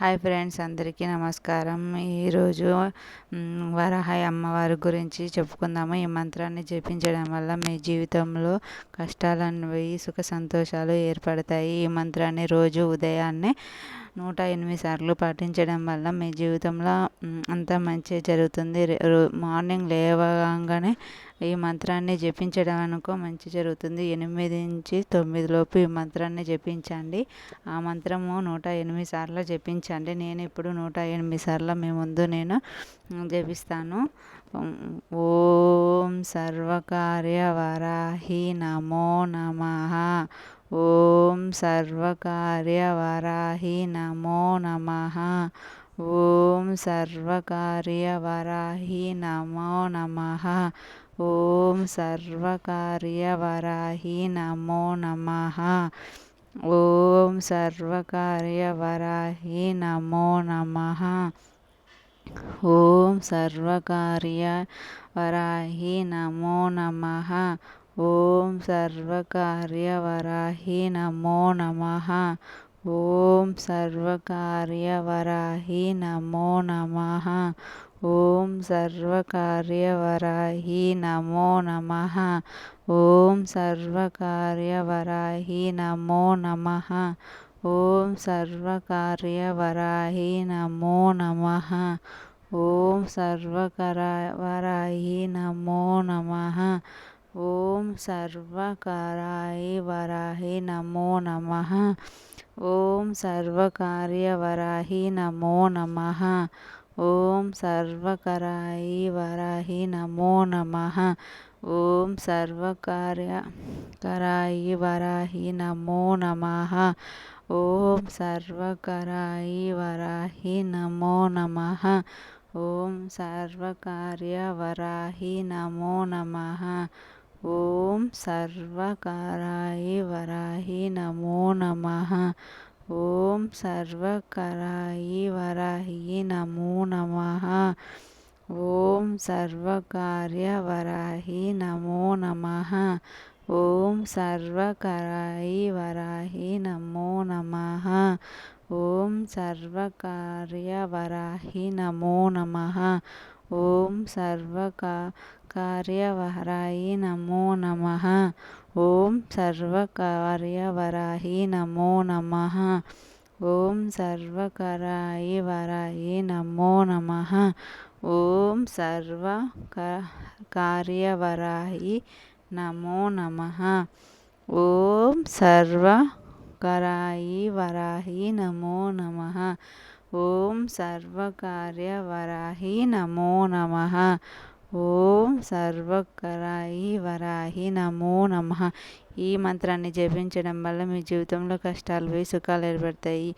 Hi friends అందరికీ నమస్కారం. ఈరోజు వరహాయ్ అమ్మవారి గురించి చెప్పుకుందాము. ఈ మంత్రాన్ని జపించడం వల్ల మీ జీవితంలో కష్టాలను సుఖ సంతోషాలు ఏర్పడతాయి. ఈ మంత్రాన్ని రోజు ఉదయాన్నే నూట ఎనిమిది సార్లు పాటించడం వల్ల మీ జీవితంలో అంతా మంచి జరుగుతుంది. మార్నింగ్ లేవగానే ఈ మంత్రాన్ని జపించడం అనుకో మంచి జరుగుతుంది. ఎనిమిది నుంచి తొమ్మిది లోపు ఈ మంత్రాన్ని జపించండి. ఆ మంత్రము నూట ఎనిమిది సార్లు జపించండి. నేను ఇప్పుడు నూట ఎనిమిది సార్లు మీ ముందు నేను జపిస్తాను. ఓం సర్వకార్యవరాహి నమో. నమ ఓం సర్వకార్యవరాహి నమో. నమ ఓం సర్వకార్యవరాహి నమో. నమ ఓం సర్వకార్యవరాహి నమో. నమ ఓం సర్వకార్యవరాహి నమో నమ. ఓం సర్వకార్య వరాహి నమో నమ. ఓం సర్వకార్య వరాహి నమో నమ. ఓం సర్వకార్య వరాహి నమో నమ. ఓం సర్వకార్య వరాహి నమో నమ. ఓం సర్వకార్య వరాహి నమో నమ. ఓం సర్వకార్యవరాహి నమో నమ. ఓం సర్వకర వరాహి నమో నమ. ఓం సర్వకరాయి వరాహి నమో నమ. ఓం సర్వకార్యవరాహి నమో నమ. ఓం సర్వకరాయి వరాహి నమో నమ. ఓం సర్వకార్య కరాయి వరాహి నమో నమ. ओम सर्वकराय वराहि नमो नमः। ओम सर्वकार्य वराहि नमो नमः। ओम सर्वकारायि वराहि नमो नमः। ओम सर्वकराय वराहि नमो नमः। ओम सर्वकार्य वराहि नमो नमः। ओम सर्वकराय वराहि సర్వకార్యవరాహి నమో. నమ ఓం సర్వక కార్యవరాయి నమో. నమ ఓం సర్వకార్యవరాహి నమో. నమ ఓం సర్వకరాయి వరాయి నమో. నమ ఓం సర్వ కార్యవరాయి నమో నమ. ఓం సర్వ కరాయి వరాహి నమో నమ. ఓం సర్వకార్య వరాహి నమో నమ. ఓం సర్వకరాయి వరాహి నమో నమ. ఈ మంత్రాన్ని జపించడం వల్ల మీ జీవితంలో కష్టాలు పోయి సుఖాలు ఏర్పడతాయి.